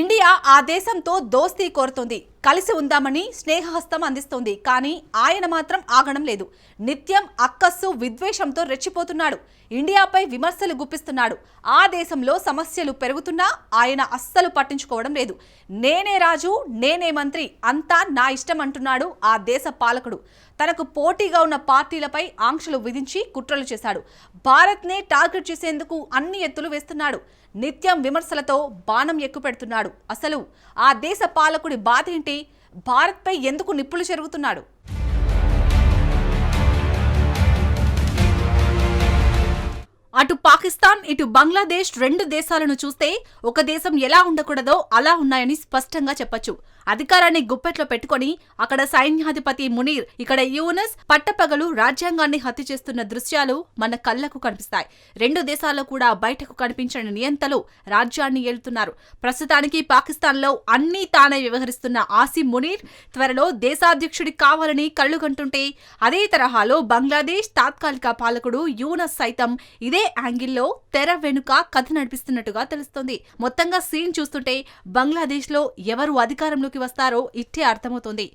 India ఆ దేశంతో దోస్తీ కోరుతోంది. కలిసి ఉందామని స్నేహహస్తం అందిస్తోంది. కానీ ఆయన మాత్రం ఆగడం లేదు. నిత్యం అక్కస్సు విద్వేషంతో రెచ్చిపోతున్నాడు. ఇండియాపై విమర్శలు గుప్పిస్తున్నాడు. ఆ దేశంలో సమస్యలు పెరుగుతున్నా ఆయన అస్సలు పట్టించుకోవడం లేదు. నేనే రాజు నేనే మంత్రి అంతా నా ఇష్టం అంటున్నాడు ఆ దేశ పాలకుడు. తనకు పోటీగా ఉన్న పార్టీలపై ఆంక్షలు విధించి కుట్రలు చేశాడు. భారత్నే టార్గెట్ చేసేందుకు అన్ని ఎత్తులు వేస్తున్నాడు. నిత్యం విమర్శలతో బాణం ఎక్కుపెడుతున్నాడు. అసలు ఆ దేశ పాలకుడి బాధ ఏంటి? భారత్పై ఎందుకు నిప్పులు చెరుగుతున్నాడు? అటు పాకిస్తాన్ ఇటు బంగ్లాదేశ్ రెండు దేశాలను చూస్తే ఒక దేశం ఎలా ఉండకూడదో అలా ఉన్నాయని స్పష్టంగా చెప్పొచ్చు. అధికారాన్ని గుప్పెట్లో పెట్టుకొని అక్కడ సైన్యాధిపతి మునీర్ ఇక్కడ యూనస్ పట్టపగలు రాజ్యాంగాన్ని హత్య చేస్తున్న దృశ్యాలు మన కళ్ళకు కనిపిస్తాయి. రెండు దేశాల్లో కూడా బయటకు కనిపించని నియంతలు రాజ్యాన్ని ఏలుతున్నారు. ప్రస్తుతానికి పాకిస్తాన్లో అన్నీ తానే వ్యవహరిస్తున్న ఆసిమ్ మునీర్ త్వరలో దేశాధ్యక్షుడి కావాలని కళ్ళు కంటుంటే అదే తరహాలో బంగ్లాదేశ్ తాత్కాలిక పాలకుడు యూనస్ సైతం ఇదే యాంగిల్లో తెర వెనుక కథ నడిపిస్తున్నట్టుగా తెలుస్తోంది. మొత్తంగా సీన్ చూస్తుంటే బంగ్లాదేశ్లో ఎవరు అధికారంలోకి వస్తారో ఇట్టే అర్థమవుతోంది.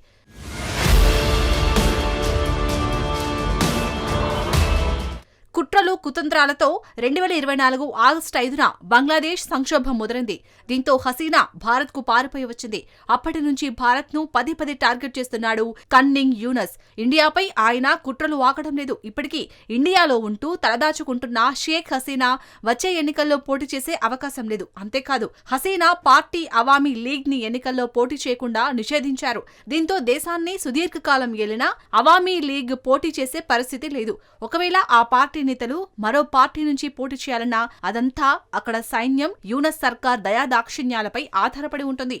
కుట్రలు కుతంత్రాలతో రెండు వేల ఇరవై నాలుగు ఆగస్టు ఐదున బంగ్లాదేశ్ సంక్షోభం మొదలైంది దీంతో హసీనా భారత్కు పారిపోయి వచ్చింది. అప్పటి నుంచి భారత్ను పదే పదే టార్గెట్ చేస్తున్నాడు కన్నింగ్ యూనస్. ఇండియాపై ఆయన కుట్రలు వాకడం లేదు. ఇప్పటికీ ఇండియాలో ఉంటూ తలదాచుకుంటున్న షేక్ హసీనా వచ్చే ఎన్నికల్లో పోటీ చేసే అవకాశం లేదు. అంతేకాదు హసీనా పార్టీ అవామీ లీగ్ని ఎన్నికల్లో పోటీ చేయకుండా నిషేధించారు. దీంతో దేశాన్ని సుదీర్ఘకాలం ఏలిన అవామీ లీగ్ పోటీ చేసే పరిస్థితి లేదు. ఒకవేళ ఆ పార్టీ నేతలు మరో పార్టీ నుంచి పోటీ చేయాలన్నా అదంతా అక్కడ సైన్యం యూనస్ సర్కార్ దయాదాక్షిణ్యాలపై ఆధారపడి ఉంటుంది.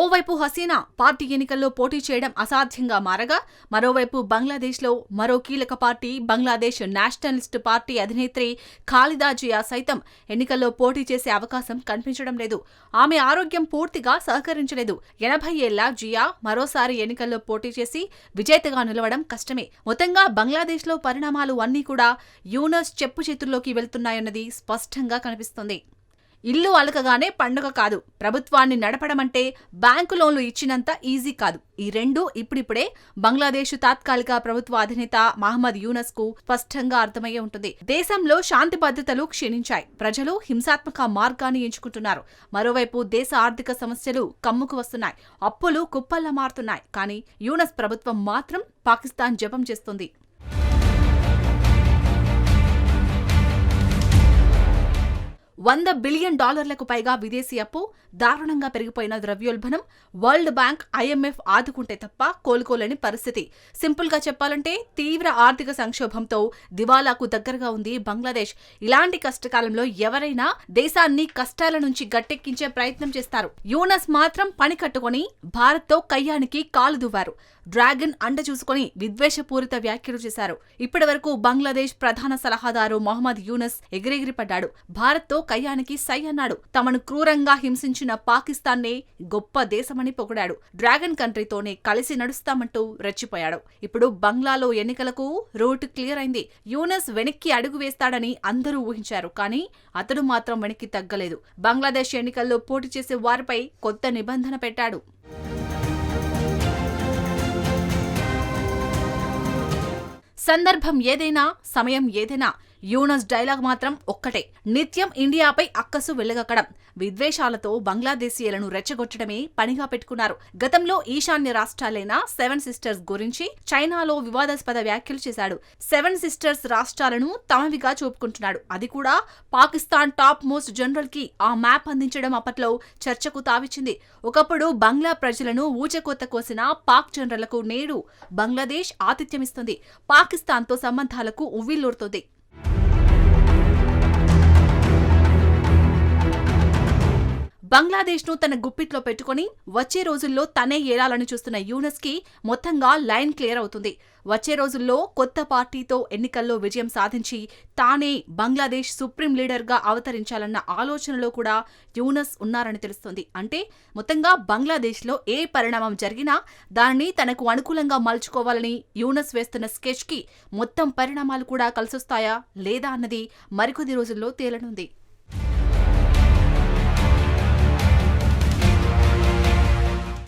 ఓవైపు హసీనా పార్టీ ఎన్నికల్లో పోటీ చేయడం అసాధ్యంగా మారగా మరోవైపు బంగ్లాదేశ్లో మరో కీలక పార్టీ బంగ్లాదేశ్ నేషనలిస్ట్ పార్టీ అధినేత్రి ఖాలిదా జియా సైతం ఎన్నికల్లో పోటీ చేసే అవకాశం కనిపించడం లేదు. ఆమె ఆరోగ్యం పూర్తిగా సహకరించలేదు. ఎనభై ఏళ్ళ జియా మరోసారి ఎన్నికల్లో పోటీ చేసి విజేతగా నిలవడం కష్టమే. మొత్తంగా బంగ్లాదేశ్లో పరిణామాలు అన్నీ కూడా యూనస్ చెప్పు చేతుల్లోకి వెళ్తున్నాయన్నది స్పష్టంగా కనిపిస్తుంది. ఇల్లు అలకగానే పండుగ కాదు. ప్రభుత్వాన్ని నడపడమంటే బ్యాంకు లోన్లు ఇచ్చినంత ఈజీ కాదు. ఈ రెండు ఇప్పుడిప్పుడే బంగ్లాదేశ్ తాత్కాలిక ప్రభుత్వ అధినేత మహమ్మద్ యూనస్కు స్పష్టంగా అర్థమయ్యే ఉంటుంది. దేశంలో శాంతి భద్రతలు క్షీణించాయి. ప్రజలు హింసాత్మక మార్గాన్ని ఎంచుకుంటున్నారు. మరోవైపు దేశ ఆర్థిక సమస్యలు కమ్ముకు వస్తున్నాయి. అప్పులు కుప్పల్లా మారుతున్నాయి. కానీ యూనస్ ప్రభుత్వం మాత్రం పాకిస్తాన్ జపం చేస్తుంది. వంద బిలియన్ డాలర్లకు పైగా విదేశీ అప్పు దారుణంగా పెరిగిపోయిన ద్రవ్యోల్బణం వరల్డ్ బ్యాంక్ ఐఎంఎఫ్ ఆదుకుంటే తప్ప కోలుకోలేని పరిస్థితి. సింపుల్గా చెప్పాలంటే తీవ్ర ఆర్థిక సంక్షోభంతో దివాలాకు దగ్గరగా ఉంది బంగ్లాదేశ్. ఇలాంటి కష్టకాలంలో ఎవరైనా దేశాన్ని కష్టాల నుంచి గట్టెక్కించే ప్రయత్నం చేస్తారు. యూనస్ మాత్రం పని కట్టుకుని భారత్తో కయ్యానికి కాలు దువ్వారు. డ్రాగన్ అండ చూసుకుని విద్వేషపూరిత వ్యాఖ్యలు చేశారు. ఇప్పటి వరకు బంగ్లాదేశ్ ప్రధాన సలహాదారు మొహమ్మద్ యూనస్ ఎగిరెగిరిపడ్డాడు. భారత్తో కయ్యానికి సై అన్నాడు. తమను క్రూరంగా హింసించిన పాకిస్తాన్నే గొప్ప దేశమని పొగిడాడు. డ్రాగన్ కంట్రీతోనే కలిసి నడుస్తామంటూ రెచ్చిపోయాడు. ఇప్పుడు బంగ్లాలో ఎన్నికలకు రూట్ క్లియర్ అయింది. యూనస్ వెనక్కి అడుగు వేస్తాడని అందరూ ఊహించారు. కానీ అతడు మాత్రం వెనక్కి తగ్గలేదు. బంగ్లాదేశ్ ఎన్నికల్లో పోటీ చేసే వారిపై కొత్త నిబంధన పెట్టాడు. సందర్భం ఏదైనా సమయం ఏదైనా యూనస్ డైలాగ్ మాత్రం ఒక్కటే. నిత్యం ఇండియాపై అక్కసు వెళ్ళగక్కడం విద్వేషాలతో బంగ్లాదేశీయులను రెచ్చగొట్టడమే పనిగా పెట్టుకున్నారు. గతంలో ఈశాన్య రాష్ట్రాలైన సెవెన్ సిస్టర్స్ గురించి చైనాలో వివాదాస్పద వ్యాఖ్యలు చేశాడు. సెవెన్ సిస్టర్స్ రాష్ట్రాలను తమవిగా చూపుకుంటున్నాడు. అది కూడా పాకిస్తాన్ టాప్ మోస్ట్ జనరల్కి ఆ మ్యాప్ అందించడం అప్పట్లో చర్చకు తావిచ్చింది. ఒకప్పుడు బంగ్లా ప్రజలను ఊచకొత్త కోసిన పాక్ జనరల్కు నేడు బంగ్లాదేశ్ ఆతిథ్యమిస్తుంది. పాకిస్తాన్తో సంబంధాలకు ఉవ్విల్లూరుతోంది బంగ్లాదేశ్ను తన గుప్పిట్లో పెట్టుకుని వచ్చే రోజుల్లో తనే ఏలాలని చూస్తున్న యూనస్కి మొత్తంగా లైన్ క్లియర్ అవుతుంది. వచ్చే రోజుల్లో కొత్త పార్టీతో ఎన్నికల్లో విజయం సాధించి తానే బంగ్లాదేశ్ సుప్రీం లీడర్గా అవతరించాలన్న ఆలోచనలో కూడా యూనస్ ఉన్నారని తెలుస్తుంది. అంటే మొత్తంగా బంగ్లాదేశ్లో ఏ పరిణామం జరిగినా దాన్ని తనకు అనుకూలంగా మలుచుకోవాలని యూనస్ వేస్తున్న స్కెచ్కి మొత్తం పరిణామాలు కూడా కలిసొస్తాయా లేదా అన్నది మరికొద్ది రోజుల్లో తేలనుంది.